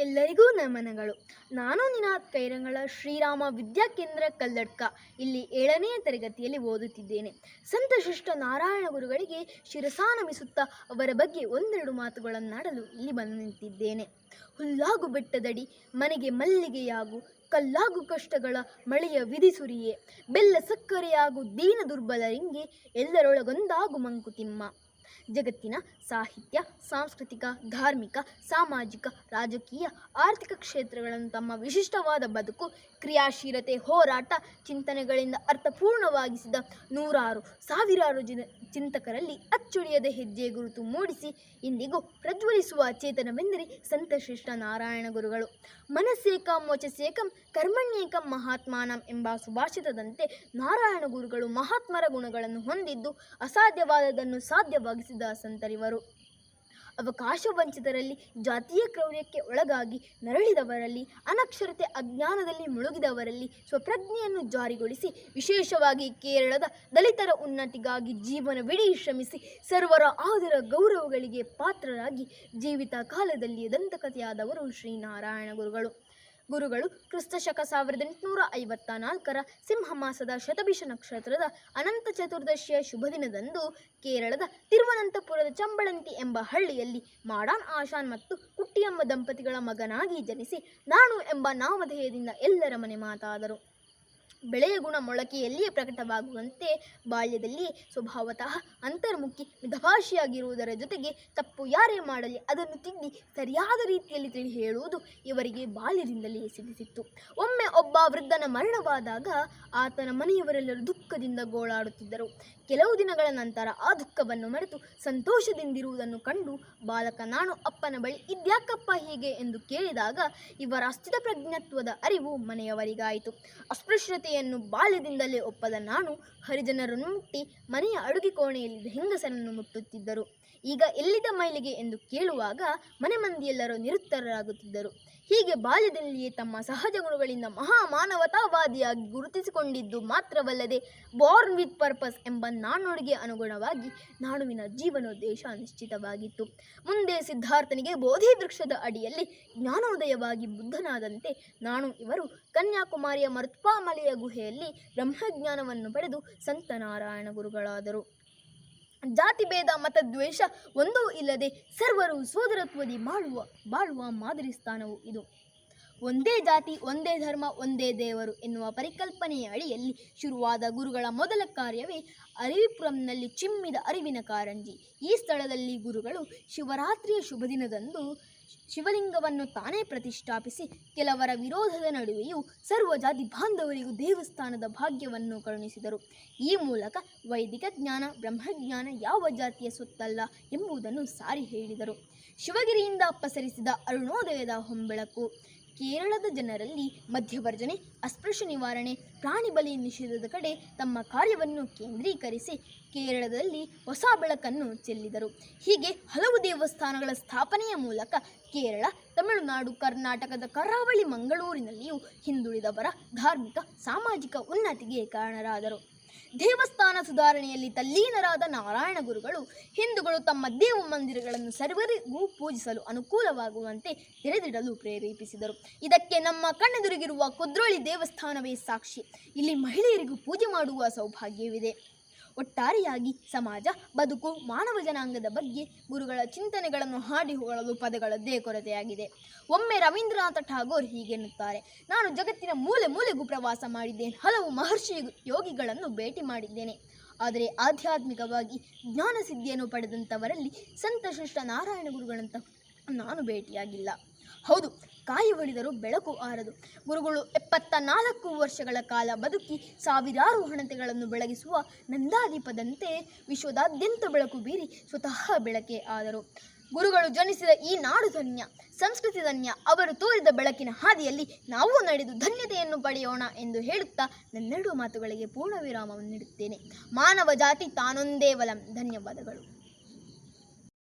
ಎಲ್ಲರಿಗೂ ನಮನಗಳು. ನಾನು ನಿನಾಥ್ ಕೈರಂಗಳ ಶ್ರೀರಾಮ ವಿದ್ಯಾಕೇಂದ್ರ ಕಲ್ಲಡ್ಕ. ಇಲ್ಲಿ ಏಳನೆಯ ತರಗತಿಯಲ್ಲಿ ಓದುತ್ತಿದ್ದೇನೆ. ಸಂತ ಶಿಷ್ಟ ನಾರಾಯಣ ಗುರುಗಳಿಗೆ ಶಿರಸಾನಮಿಸುತ್ತಾ ಅವರ ಬಗ್ಗೆ ಒಂದೆರಡು ಮಾತುಗಳನ್ನಾಡಲು ಇಲ್ಲಿ ಬಂದು ನಿಂತಿದ್ದೇನೆ. ಹುಲ್ಲಾಗು ಬೆಟ್ಟದಡಿ, ಮನೆಗೆ ಮಲ್ಲಿಗೆಯಾಗು, ಕಲ್ಲಾಗು ಕಷ್ಟಗಳ ಮಳೆಯ ವಿಧಿಸುರಿಯೇ ಬೆಲ್ಲ ಸಕ್ಕರೆಯಾಗು ದೀನ ದುರ್ಬಲರಿಂಗೆ ಎಲ್ಲರೊಳಗೊಂದಾಗು ಮಂಕುತಿಮ್ಮ. ಜಗತ್ತಿನ ಸಾಹಿತ್ಯ, ಸಾಂಸ್ಕೃತಿಕ, ಧಾರ್ಮಿಕ, ಸಾಮಾಜಿಕ, ರಾಜಕೀಯ, ಆರ್ಥಿಕ ಕ್ಷೇತ್ರಗಳನ್ನು ತಮ್ಮ ವಿಶಿಷ್ಟವಾದ ಬದುಕು, ಕ್ರಿಯಾಶೀಲತೆ, ಹೋರಾಟ, ಚಿಂತನೆಗಳಿಂದ ಅರ್ಥಪೂರ್ಣವಾಗಿಸಿದ ನೂರಾರು, ಸಾವಿರಾರು ಜನ ಚಿಂತಕರಲ್ಲಿ ಅಚ್ಚುಳಿಯದ ಹೆಜ್ಜೆ ಗುರುತು ಮೂಡಿಸಿ ಇಂದಿಗೂ ಪ್ರಜ್ವಲಿಸುವ ಚೇತನವೆಂದರೆ ಸಂತಶ್ರೇಷ್ಠ ನಾರಾಯಣ ಗುರುಗಳು. ಮನಸ್ಸೇಕಂ ವಚಸೇಕಂ ಕರ್ಮಣ್ಯೇಕಂ ಮಹಾತ್ಮಾನಂ ಎಂಬ ಸುಭಾಷಿತದಂತೆ ನಾರಾಯಣ ಗುರುಗಳು ಮಹಾತ್ಮರ ಗುಣಗಳನ್ನು ಹೊಂದಿದ್ದು ಅಸಾಧ್ಯವಾದದನ್ನು ಸಾಧ್ಯವಾಗಿಸಿದ ಸಂತರಿವರು ಅವಕಾಶ ವಂಚಿತರಲ್ಲಿ ಜಾತಿಯ ಕ್ರೌರ್ಯಕ್ಕೆ ಒಳಗಾಗಿ ನರಳಿದವರಲ್ಲಿ, ಅನಕ್ಷರತೆ ಅಜ್ಞಾನದಲ್ಲಿ ಮುಳುಗಿದವರಲ್ಲಿ ಸ್ವಪ್ರಜ್ಞೆಯನ್ನು ಜಾರಿಗೊಳಿಸಿ ವಿಶೇಷವಾಗಿ ಕೇರಳದ ದಲಿತರ ಉನ್ನತಿಗಾಗಿ ಜೀವನವಿಡೀ ಶ್ರಮಿಸಿ ಸರ್ವರ ಆದರ ಗೌರವಗಳಿಗೆ ಪಾತ್ರರಾಗಿ ಜೀವಿತ ಕಾಲದಲ್ಲಿ ದಂತಕಥೆಯಾದವರು ಶ್ರೀನಾರಾಯಣ ಗುರುಗಳು. ಗುರುಗಳು ಕ್ರಿಸ್ತಶಕ ಸಾವಿರದ ಎಂಟುನೂರ ಐವತ್ತ ನಾಲ್ಕರ ಸಿಂಹ ಮಾಸದ ಶತಭಿಷ ನಕ್ಷತ್ರದ ಅನಂತ ಚತುರ್ದಶಿಯ ಶುಭ ದಿನದಂದು ಕೇರಳದ ತಿರುವನಂತಪುರದ ಚಂಬಳಂತಿ ಎಂಬ ಹಳ್ಳಿಯಲ್ಲಿ ಮಾಡಾನ್ ಆಶಾನ್ ಮತ್ತು ಕುಟ್ಟಿಯಮ್ಮ ದಂಪತಿಗಳ ಮಗನಾಗಿ ಜನಿಸಿ ನಾನು ಎಂಬ ನಾಮಧೇಯದಿಂದ ಎಲ್ಲರ ಮನೆ ಮಾತಾದರು. ಬೆಳೆಯ ಗುಣ ಮೊಳಕೆಯಲ್ಲಿಯೇ ಪ್ರಕಟವಾಗುವಂತೆ ಬಾಲ್ಯದಲ್ಲಿ ಸ್ವಭಾವತಃ ಅಂತರ್ಮುಖಿ ಮಿತಭಾಷೆಯಾಗಿರುವುದರ ಜೊತೆಗೆ ತಪ್ಪು ಯಾರೇ ಮಾಡಲಿ ಅದನ್ನು ತಿದ್ದಿ ಸರಿಯಾದ ರೀತಿಯಲ್ಲಿ ತಿಳಿ ಹೇಳುವುದು ಇವರಿಗೆ ಬಾಲ್ಯದಿಂದಲೇ ಸಿದ್ಧಿಸಿತ್ತು ಒಮ್ಮೆ ಒಬ್ಬ ವೃದ್ಧನ ಮರಣವಾದಾಗ ಆತನ ಮನೆಯವರೆಲ್ಲರೂ ದುಃಖದಿಂದ ಗೋಳಾಡುತ್ತಿದ್ದರು. ಕೆಲವು ದಿನಗಳ ನಂತರ ಆ ದುಃಖವನ್ನು ಮರೆತು ಸಂತೋಷದಿಂದಿರುವುದನ್ನು ಕಂಡು, ಬಾಲಕ, ನಾನು ಅಪ್ಪನ ಬಳಿ ಇದ್ಯಾಕಪ್ಪ ಹೀಗೆ? ಎಂದು ಕೇಳಿದಾಗ, ಇವರ ಅಸ್ಥಿತ ಪ್ರಜ್ಞತ್ವದ ಅರಿವು ಮನೆಯವರಿಗಾಯಿತು. ಅಸ್ಪೃಶ್ಯತೆಯನ್ನು ಬಾಲ್ಯದಿಂದಲೇ ಒಪ್ಪದ ನಾನು ಹರಿಜನರನ್ನು ಮುಟ್ಟಿ ಮನೆಯ ಅಡುಗೆ ಕೋಣೆಯಲ್ಲಿ ಹೆಂಗಸನನ್ನು ಮುಟ್ಟುತ್ತಿದ್ದರು. ಈಗ ಎಲ್ಲಿದ ಮೈಲಿಗೆ ಎಂದು ಕೇಳುವಾಗ ಮನೆ ಮಂದಿಯೆಲ್ಲರೂ ನಿರುತ್ತರರಾಗುತ್ತಿದ್ದರು. ಹೀಗೆ ಬಾಲ್ಯದಲ್ಲಿಯೇ ತಮ್ಮ ಸಹಜ ಗುಣಗಳಿಂದ ಮಹಾ ಮಾನವತಾವಾದಿಯಾಗಿ ಗುರುತಿಸಿಕೊಂಡಿದ್ದು ಮಾತ್ರವಲ್ಲದೆ ಬಾರ್ನ್ ವಿತ್ ಪರ್ಪಸ್ ಎಂಬ ನಾಣ್ಣುಡಿಗೆ ಅನುಗುಣವಾಗಿ ನಾಣುವಿನ ಜೀವನೋದ್ದೇಶ ನಿಶ್ಚಿತವಾಗಿತ್ತು. ಮುಂದೆ ಸಿದ್ಧಾರ್ಥನಿಗೆ ಬೋಧಿ ವೃಕ್ಷದ ಅಡಿಯಲ್ಲಿ ಜ್ಞಾನೋದಯವಾಗಿ ಬುದ್ಧನಾದಂತೆ ನಾನು ಇವರು ಕನ್ಯಾಕುಮಾರಿಯ ಮರುತ್ಪಾಮಲೆಯ ಗುಹೆಯಲ್ಲಿ ಬ್ರಹ್ಮಜ್ಞಾನವನ್ನು ಪಡೆದು ಸಂತ ನಾರಾಯಣ ಗುರುಗಳಾದರು. ಜಾತಿ ಭೇದ ಮತದ್ವೇಷ ಒಂದೂ ಇಲ್ಲದೆ ಸರ್ವರು ಸೋದರತ್ವದಿ ಬಾಳುವ ಬಾಳುವ ಮಾದರಿ ಸ್ಥಾನವು ಇದು. ಒಂದೇ ಜಾತಿ, ಒಂದೇ ಧರ್ಮ, ಒಂದೇ ದೇವರು ಎನ್ನುವ ಪರಿಕಲ್ಪನೆಯ ಅಡಿಯಲ್ಲಿ ಶುರುವಾದ ಗುರುಗಳ ಮೊದಲ ಕಾರ್ಯವೇ ಅರಿವಿಪುರಂನಲ್ಲಿ ಚಿಮ್ಮಿದ ಅರಿವಿನ ಕಾರಂಜಿ. ಈ ಸ್ಥಳದಲ್ಲಿ ಗುರುಗಳು ಶಿವರಾತ್ರಿಯ ಶುಭ ದಿನದಂದು ಶಿವಲಿಂಗವನ್ನು ತಾನೇ ಪ್ರತಿಷ್ಠಾಪಿಸಿ ಕೆಲವರ ವಿರೋಧದ ನಡುವೆಯೂ ಸರ್ವ ಜಾತಿ ಬಾಂಧವರಿಗೂ ದೇವಸ್ಥಾನದ ಭಾಗ್ಯವನ್ನು ಕರುಣಿಸಿದರು. ಈ ಮೂಲಕ ವೈದಿಕ ಜ್ಞಾನ, ಬ್ರಹ್ಮಜ್ಞಾನ ಯಾವ ಜಾತಿಯ ಸೊತ್ತಲ್ಲ ಎಂಬುದನ್ನು ಸಾರಿ ಹೇಳಿದರು. ಶಿವಗಿರಿಯಿಂದ ಪಸರಿಸಿದ ಅರುಣೋದಯದ ಹೊಂಬೆಳಕು ಕೇರಳದ ಜನರಲ್ಲಿ ಮಧ್ಯವರ್ಜನೆ ಅಸ್ಪೃಶ್ಯ ನಿವಾರಣೆ, ಪ್ರಾಣಿ ಬಲಿ ನಿಷೇಧದ ಕಡೆ ತಮ್ಮ ಕಾರ್ಯವನ್ನು ಕೇಂದ್ರೀಕರಿಸಿ ಕೇರಳದಲ್ಲಿ ಹೊಸ ಬೆಳಕನ್ನು ಚೆಲ್ಲಿದರು. ಹೀಗೆ ಹಲವು ದೇವಸ್ಥಾನಗಳ ಸ್ಥಾಪನೆಯ ಮೂಲಕ ಕೇರಳ, ತಮಿಳುನಾಡು, ಕರ್ನಾಟಕದ ಕರಾವಳಿ ಮಂಗಳೂರಿನಲ್ಲಿಯೂ ಹಿಂದುಳಿದವರ ಧಾರ್ಮಿಕ, ಸಾಮಾಜಿಕ ಉನ್ನತಿಗೆ ಕಾರಣರಾದರು. ದೇವಸ್ಥಾನ ಸುಧಾರಣೆಯಲ್ಲಿ ತಲ್ಲೀನರಾದ ನಾರಾಯಣ ಗುರುಗಳು ಹಿಂದೂಗಳು ತಮ್ಮ ದೇವ ಮಂದಿರಗಳನ್ನು ಸರ್ವರಿಗೂ ಪೂಜಿಸಲು ಅನುಕೂಲವಾಗುವಂತೆ ತೆರೆದಿಡಲು ಪ್ರೇರೇಪಿಸಿದರು. ಇದಕ್ಕೆ ನಮ್ಮ ಕಣ್ಣೆದುರಿಗಿರುವ ಕುದ್ರೋಳಿ ದೇವಸ್ಥಾನವೇ ಸಾಕ್ಷಿ. ಇಲ್ಲಿ ಮಹಿಳೆಯರಿಗೂ ಪೂಜೆ ಮಾಡುವ ಸೌಭಾಗ್ಯವಿದೆ. ಒಟ್ಟಾರೆಯಾಗಿ ಸಮಾಜ, ಬದುಕು, ಮಾನವ ಜನಾಂಗದ ಬಗ್ಗೆ ಗುರುಗಳ ಚಿಂತನೆಗಳನ್ನು ಹಾಡಿ ಹೊಗಳಲು ಪದಗಳದ್ದೇ ಕೊರತೆಯಾಗಿದೆ. ಒಮ್ಮೆ ರವೀಂದ್ರನಾಥ ಠಾಗೋರ್ ಹೀಗೆನ್ನುತ್ತಾರೆ, ನಾನು ಜಗತ್ತಿನ ಮೂಲೆ ಮೂಲೆಗೂ ಪ್ರವಾಸ ಮಾಡಿದ್ದೇನೆ, ಹಲವು ಮಹರ್ಷಿ ಯೋಗಿಗಳನ್ನು ಭೇಟಿ ಮಾಡಿದ್ದೇನೆ. ಆದರೆ ಆಧ್ಯಾತ್ಮಿಕವಾಗಿ ಜ್ಞಾನ ಸಿದ್ಧಿಯನ್ನು ಪಡೆದಂಥವರಲ್ಲಿ ಸಂತಶ್ರೇಷ್ಠ ನಾರಾಯಣ ಗುರುಗಳಂತ ನಾನು ಭೇಟಿಯಾಗಿಲ್ಲ. ಹೌದು, ಕಾಯಿ ಹೊಡೆದರೂ ಬೆಳಕು ಆರದು. ಗುರುಗಳು ಎಪ್ಪತ್ತ ನಾಲ್ಕು ವರ್ಷಗಳ ಕಾಲ ಬದುಕಿ ಸಾವಿರಾರು ಹಣತೆಗಳನ್ನು ಬೆಳಗಿಸುವ ನಂದಾದೀಪದಂತೆ ವಿಶ್ವದಾದ್ಯಂತ ಬೆಳಕು ಬೀರಿ ಸ್ವತಃ ಬೆಳಕೆ ಆದರು. ಗುರುಗಳು ಜನಿಸಿದ ಈ ನಾಡು ಧನ್ಯ, ಸಂಸ್ಕೃತಿ ಧನ್ಯ, ಅವರು ತೋರಿದ ಬೆಳಕಿನ ಹಾದಿಯಲ್ಲಿ ನಾವು ನಡೆದು ಧನ್ಯತೆಯನ್ನು ಪಡೆಯೋಣ ಎಂದು ಹೇಳುತ್ತಾ ನನ್ನೆರಡು ಮಾತುಗಳಿಗೆ ಪೂರ್ಣ ವಿರಾಮವನ್ನು ನೀಡುತ್ತೇನೆ. ಮಾನವ ಜಾತಿ ತಾನೊಂದೇ ಬಲಂ ಧನ್ಯವಾದಗಳು.